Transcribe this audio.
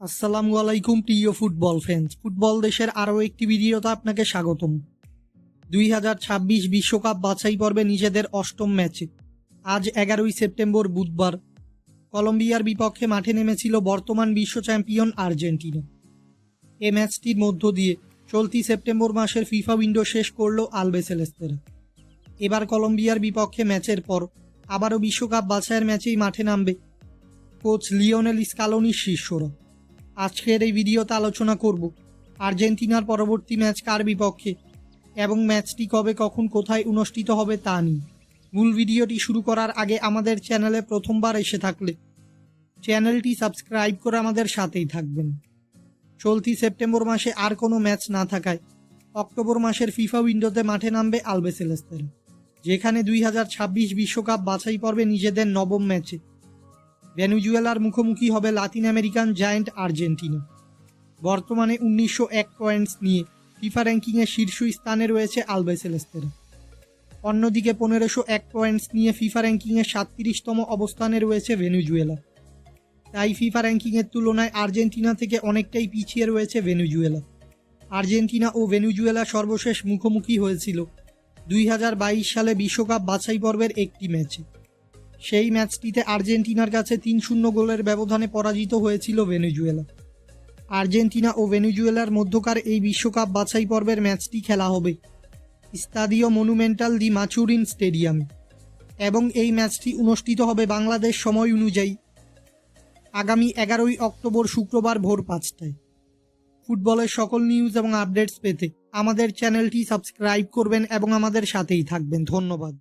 আসসালামু আলাইকুম, প্রিয় ফুটবল ফ্যান্স। ফুটবল দেশের আরও একটি ভিডিওতে আপনাকে স্বাগতম। দুই হাজার ছাব্বিশ বিশ্বকাপ বাছাই পর্বে নিজেদের অষ্টম ম্যাচে। আজ এগারোই সেপ্টেম্বর বুধবার। কলম্বিয়ার বিপক্ষে মাঠে নেমেছিল বর্তমান বিশ্ব চ্যাম্পিয়ন আর্জেন্টিনা। এ ম্যাচটির মধ্য দিয়ে চলতি সেপ্টেম্বর মাসের ফিফা উইন্ডো শেষ করল আলবেসেলেস্তেরা এবার কলম্বিয়ার বিপক্ষে ম্যাচের পর আবারও বিশ্বকাপ বাছাইয়ের ম্যাচেই মাঠে নামবে কোচ লিওনেল স্কালোনির শিষ্যরা। আজকের এই ভিডিওতে আলোচনা করব আর্জেন্টিনার পরবর্তী ম্যাচ কার বিপক্ষে এবং ম্যাচটি কবে, কখন, কোথায় অনুষ্ঠিত হবে তা নিয়ে। মূল ভিডিওটি শুরু করার আগে আমাদের চ্যানেলে প্রথমবার এসে থাকলে চ্যানেলটি সাবস্ক্রাইব করে আমাদের সাথেই থাকবেন। চলতি সেপ্টেম্বর মাসে আর কোনো ম্যাচ না থাকায় অক্টোবর মাসের ফিফা উইন্ডোতে মাঠে নামবে আলবেসেলেস্তেরা, যেখানে দুই বিশ্বকাপ বাছাই পর্বে নিজেদের নবম ম্যাচে ভেনুজুয়েলার মুখোমুখি হবে লাতিন আমেরিকান জায়ান্ট আর্জেন্টিনা। বর্তমানে উনিশশো এক পয়েন্টস নিয়ে ফিফা র্যাঙ্কিংয়ে শীর্ষ স্থানে রয়েছে আলবেসেলেস্তেরা অন্যদিকে পনেরোশো এক পয়েন্টস নিয়ে ফিফা র্যাঙ্কিংয়ে সাতত্রিশতম অবস্থানে রয়েছে ভেনুজুয়েলা। তাই ফিফা র্যাঙ্কিংয়ের তুলনায় আর্জেন্টিনা থেকে অনেকটাই পিছিয়ে রয়েছে ভেনুজুয়েলা। আর্জেন্টিনা ও ভেনুজুয়েলা সর্বশেষ মুখোমুখি হয়েছিল দুই হাজার বাইশ সালে বিশ্বকাপ বাছাই পর্বের একটি ম্যাচে। সেই ম্যাচটিতে আর্জেন্টিনার কাছে তিন শূন্য গোলের ব্যবধানে পরাজিত হয়েছিল ভেনেজুয়েলা। আর্জেন্টিনা ও ভেনেজুয়েলার মধ্যকার এই বিশ্বকাপ বাছাই পর্বের ম্যাচটি খেলা হবে স্তাদিও মনুমেন্টাল দি মাচুরিন স্টেডিয়ামে এবং এই ম্যাচটি অনুষ্ঠিত হবে বাংলাদেশ সময় অনুযায়ী আগামী এগারোই অক্টোবর শুক্রবার ভোর পাঁচটায়। ফুটবলের সকল নিউজ এবং আপডেটস পেতে আমাদের চ্যানেলটি সাবস্ক্রাইব করবেন এবং আমাদের সাথেই থাকবেন। ধন্যবাদ।